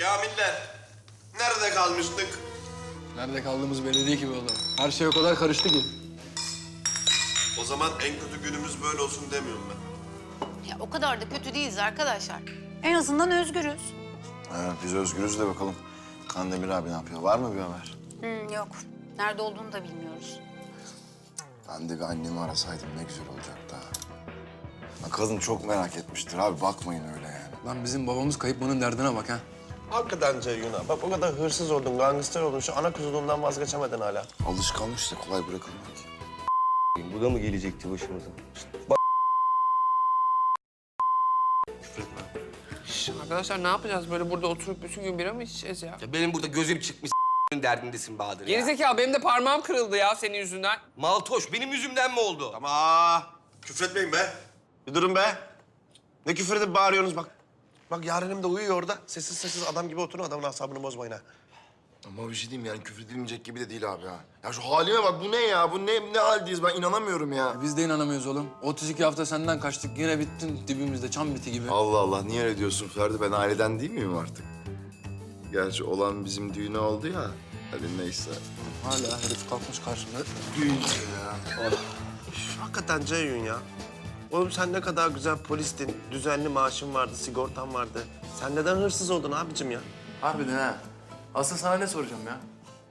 Kamiller, nerede kalmıştık? Nerede kaldığımız belli değil ki be oğlum. Her şey o kadar karıştı ki. O zaman en kötü günümüz böyle olsun demiyorum ben. Ya o kadar da kötü değiliz arkadaşlar. En azından özgürüz. Ha, biz özgürüz de bakalım. Kandemir abi ne yapıyor? Var mı bir haber? Hmm, yok. Nerede olduğunu da bilmiyoruz. Ben de bir annemi arasaydım ne güzel olacaktı ha. Ha, Kadın çok merak etmiştir abi. Bakmayın öyle yani. Lan bizim babamız kayıp bunun derdine bak ha. Hakikaten Ceyhun ha. Bak o kadar hırsız oldun, gangster oldun. Şu ana kuzuluğundan vazgeçemedin hala. Alışkanlık işte kolay bırakılmıyor ki. Bu da mı gelecekti başımıza? Şş, Arkadaşlar ne yapacağız? Böyle burada oturup bütün gün bira mı içeceğiz ya? Ya benim burada gözüm çıkmış derdindesin Bahadır ya. Gerizekalı benim de parmağım kırıldı ya senin yüzünden. Maltoş benim yüzümden mi oldu? Ama küfretmeyin be. Bir durun be. Ne küfür edip bağırıyorsunuz bak. Bak yarenim de uyuyor orada. Sessiz sessiz adam gibi oturun adamın asabını bozmayın ha. Ama bir şey diyeyim yani küfür edilmeyecek gibi de değil abi ha. Ya şu halime bak bu ne ya? Bu ne ne haldeyiz ben inanamıyorum ya. Biz de inanamıyoruz oğlum. 32 hafta senden kaçtık. Yine bittin dibimizde çam biti gibi. Allah Allah niye öyle diyorsun Ferdi? Ben aileden değil miyim artık? Gerçi olan bizim düğünü oldu ya. Hadi neyse. Hala herif kalkmış karşımda. Düğün ya. Hakikaten Ceyhun ya. Oğlum sen ne kadar güzel polistin. Düzenli maaşın vardı, sigortan vardı. Sen neden hırsız oldun abicim ya? Harbiden ha. Asıl sana ne soracağım ya?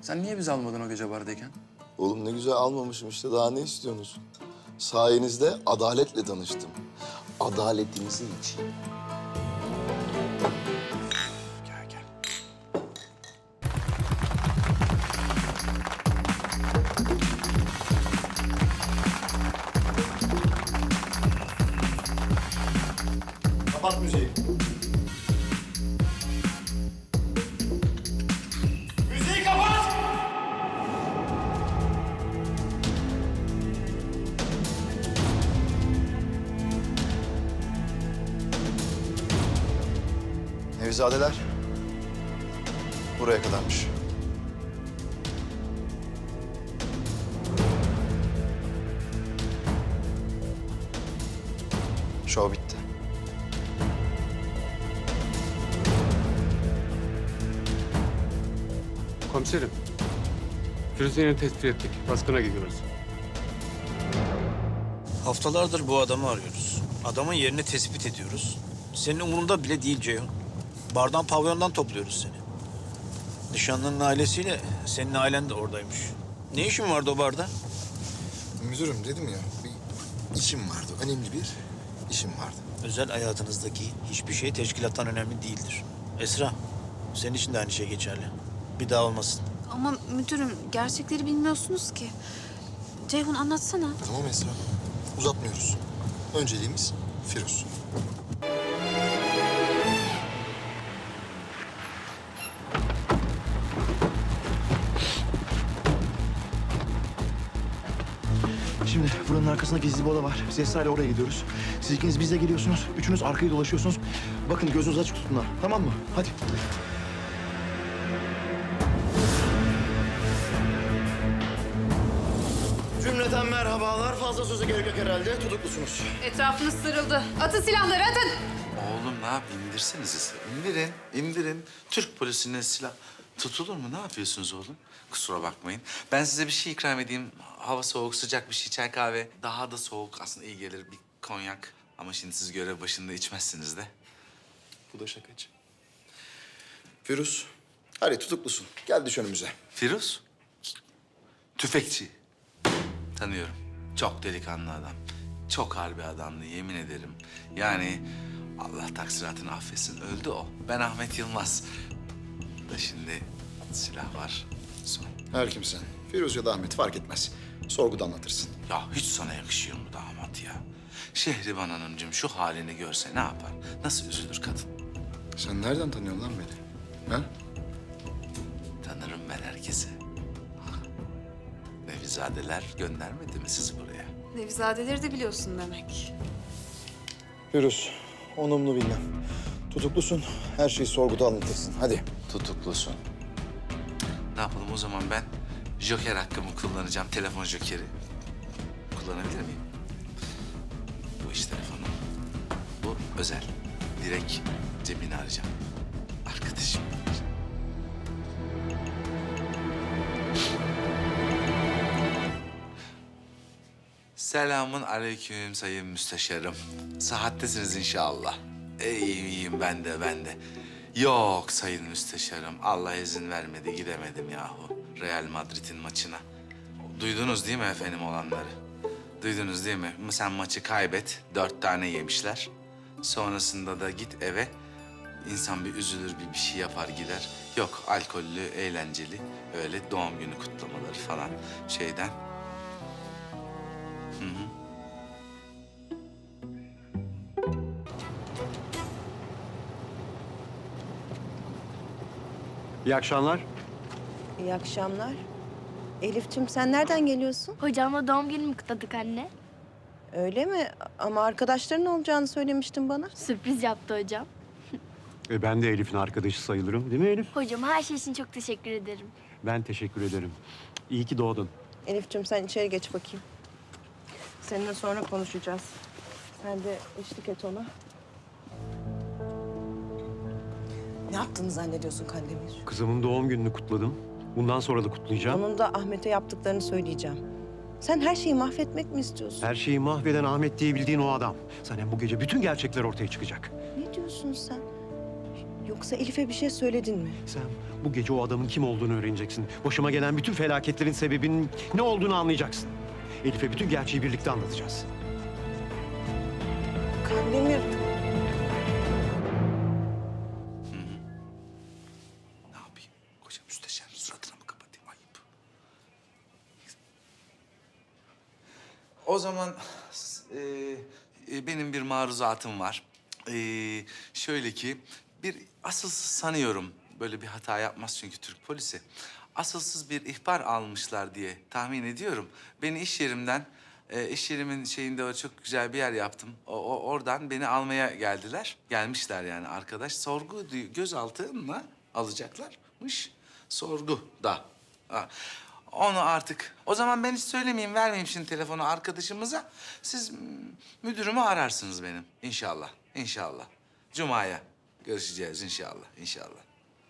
Sen niye bizi almadın o gece bardayken? Oğlum ne güzel almamışım işte. Daha ne istiyorsunuz? Sayenizde adaletle tanıştım. Adaletinizin için. Kapat müziği. Müziği kapat! Nevizadeler. Buraya kadarmış. Şov Komiserim. Firuze'yi tespit ettik. Baskına gidiyoruz. Haftalardır bu adamı arıyoruz. Adamın yerini tespit ediyoruz. Senin umurunda bile değil Ceyhun. Bardan pavyondan topluyoruz seni. Nişanlının ailesiyle senin ailen de oradaymış. Ne işin vardı o barda? Müdürüm dedim ya, bir işim vardı. Önemli bir işim vardı. Özel hayatınızdaki hiçbir şey teşkilattan önemli değildir. Esra, senin için de aynı şey geçerli. Bir daha olmasın. Ama müdürüm gerçekleri bilmiyorsunuz ki. Ceyhun anlatsana. Tamam Esra, uzatmıyoruz. Önceliğimiz Firuz. Şimdi buranın arkasında gizli bir oda var. Biz Esra ile oraya gidiyoruz. Siz ikiniz bizle geliyorsunuz. Üçünüz arkayı dolaşıyorsunuz. Bakın gözünüzü açık tutun ha. Tamam mı? Hadi. Merhabalar. Fazla söze gerek yok herhalde. Tutuklusunuz. Etrafınız sarıldı. Atın silahları atın. Oğlum ne yapayım? İndirsenize. İndirin, indirin. Türk polisine silah tutulur mu? Ne yapıyorsunuz oğlum? Kusura bakmayın. Ben size bir şey ikram edeyim. Hava soğuk, sıcak bir şey, çay kahve. Daha da soğuk. Aslında iyi gelir bir konyak. Ama şimdi siz görev başında içmezsiniz de. Bu da şakacı. Firuz, hadi tutuklusun. Gel düş önümüze. Firuz? Tüfekçi. Tanıyorum. Çok delikanlı adam. Çok harbi adamdı yemin ederim. Yani Allah taksiratını affetsin öldü o. Ben Ahmet Yılmaz. Da şimdi silah var. Son. Her kimsen. Firuz ya da Ahmet fark etmez. Sorguda anlatırsın. Ya hiç sana yakışıyor mu damat ya? Şehriban Hanımcığım şu halini görse ne yapar? Nasıl üzülür kadın? Sen nereden tanıyorsun lan beni? Ha? Nevizadeler göndermedi mi sizi buraya? Nevizadeleri de biliyorsun demek. Firuz, onumlu bilmem. Tutuklusun. Her şeyi sorguda anlatırsın. Hadi. tutuklusun. Ne yapalım o zaman ben joker hakkımı kullanacağım. Telefon jokeri. Kullanabilir miyim? Bu iş telefonu. Bu özel. Direkt cebini arayacağım. Arkadaşım. Selamun aleyküm sayın müsteşarım. Sıhhattesiniz inşallah. İyiyim, iyiyim ben de, ben de. Yok sayın müsteşarım. Allah izin vermedi, gidemedim yahu. Real Madrid'in maçına. Duydunuz değil mi efendim olanları? Duydunuz değil mi? Sen maçı kaybet, dört tane yemişler. Sonrasında da git eve. İnsan bir üzülür, bir, bir şey yapar gider. Yok, alkollü, eğlenceli, öyle doğum günü kutlamaları falan şeyden. İyi akşamlar. İyi akşamlar. Elif'ciğim sen nereden geliyorsun? Hocamla doğum günümü kutladık anne. Öyle mi? Ama arkadaşların olacağını söylemiştin bana. Sürpriz yaptı hocam. E, ben de Elif'in arkadaşı sayılırım değil mi Elif? Hocam her şey için çok teşekkür ederim. Ben teşekkür ederim. İyi ki doğdun. Elif'ciğim sen içeri geç bakayım. Seninle sonra konuşacağız. Sen de eşlik et ona. Ne yaptığını zannediyorsun Kandemir? Kızımın doğum gününü kutladım. Bundan sonra da kutlayacağım. Onun da Ahmet'e yaptıklarını söyleyeceğim. Sen her şeyi mahvetmek mi istiyorsun? Her şeyi mahveden Ahmet diye bildiğin o adam. Zaten bu gece bütün gerçekler ortaya çıkacak. Ne diyorsun sen? Yoksa Elif'e bir şey söyledin mi? Sen bu gece o adamın kim olduğunu öğreneceksin. Başıma gelen bütün felaketlerin sebebinin ne olduğunu anlayacaksın. Elif'e bütün gerçeği birlikte anlatacağız. Kandemir Ne yapayım? Koca müsteşarın suratına mı kapatayım? Ayıp. O zaman e, e, benim bir maruzatım var. E, şöyle ki bir asılsız sanıyorum böyle bir hata yapmaz çünkü Türk polisi. Asılsız bir ihbar almışlar diye tahmin ediyorum. Beni iş yerimden, e, iş yerimin şeyinde o çok güzel bir yer yaptım. O, o- oradan beni almaya geldiler. Gelmişler yani arkadaş. Sorgu gözaltına alacaklarmış. Sorgu da. Onu artık. O zaman ben hiç söylemeyeyim, vermeyeyim şimdi telefonu arkadaşımıza. Siz mm, müdürümü ararsınız benim. İnşallah, inşallah. Cuma'ya görüşeceğiz inşallah, inşallah.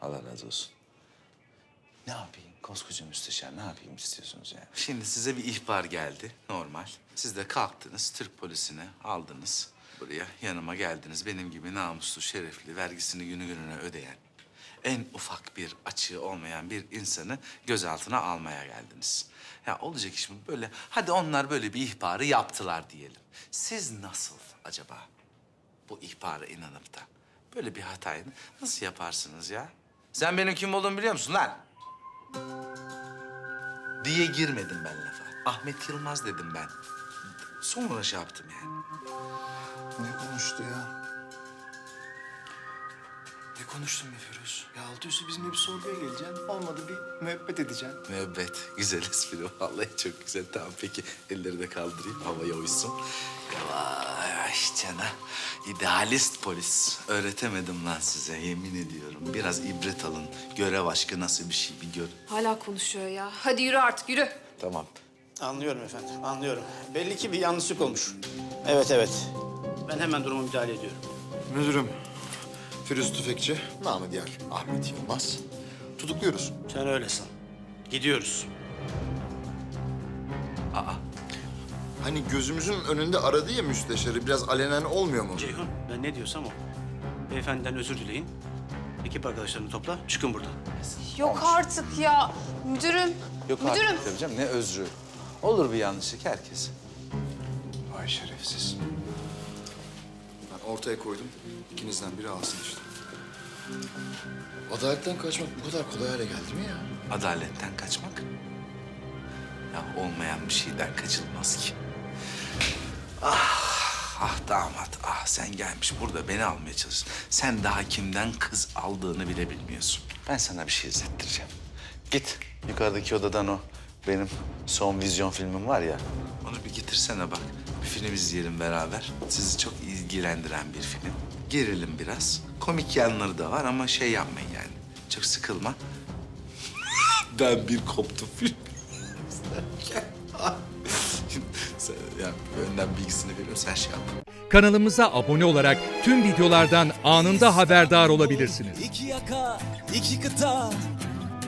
Allah razı olsun. Ne yapayım? Koskoca müsteşar ne yapayım istiyorsunuz yani? Şimdi size bir ihbar geldi normal. Siz de kalktınız Türk polisine aldınız. Buraya yanıma geldiniz. Benim gibi namuslu, şerefli, vergisini günü gününe ödeyen... ...en ufak bir açığı olmayan bir insanı gözaltına almaya geldiniz. Ya olacak iş mi böyle? Hadi onlar böyle bir ihbarı yaptılar diyelim. Siz nasıl acaba bu ihbara inanıp da böyle bir hatayı nasıl yaparsınız ya? Sen benim kim olduğumu biliyor musun lan? diye girmedim ben lafa. Ahmet Yılmaz dedim ben. Sonra şey yaptım yani. Ne konuştu ya? Ne konuştun be Firuz? Ya altı üstü bizimle bir sorguya geleceksin. Olmadı bir müebbet edeceksin. Müebbet. Güzel espri. Vallahi çok güzel. Tamam peki. Elleri de kaldırayım. Havaya uysun. Yavaş cana. İdealist polis. Öğretemedim lan size. Yemin ediyorum. Biraz ibret alın. Görev aşkı nasıl bir şey bir gör. Hala konuşuyor ya. Hadi yürü artık yürü. Tamam. Anlıyorum efendim, anlıyorum. Belli ki bir yanlışlık olmuş. Evet, evet. Ben hemen duruma müdahale ediyorum. Müdürüm, Firuz Tüfekçi, namı diğer Ahmet Yılmaz. Tutukluyoruz. Sen öyle san. Gidiyoruz. Hani gözümüzün önünde aradı ya müsteşarı, biraz alenen olmuyor mu? Ceyhun, ben ne diyorsam o. Beyefendiden özür dileyin. Ekip arkadaşlarını topla, çıkın buradan. Yok artık ya. Müdürüm. Yok Müdürüm. artık tabii canım. Ne özrü. Olur bir yanlışlık herkes. Vay şerefsiz. Ortaya koydum, ikinizden biri alsın işte. Adaletten kaçmak bu kadar kolay hale geldi mi ya? Adaletten kaçmak. Ya olmayan bir şeyden kaçılmaz ki. Ah, ah damat, ah sen gelmiş burada beni almaya çalışıyorsun. Sen daha kimden kız aldığını bile bilmiyorsun. Ben sana bir şey izlettireceğim. Git yukarıdaki odadan o benim son vizyon filmim var ya. Onu bir getirsene bak. Bir film izleyelim beraber. Sizi çok ilgilendiren bir film. Gerilim biraz. Komik yanları da var ama şey yapmayın yani. Çok sıkılma. ben bir koptum film izlerken. sen ya önden bilgisini veriyorum sen şey yap. Kanalımıza abone olarak tüm videolardan anında haberdar olabilirsiniz. İki yaka, iki kıta,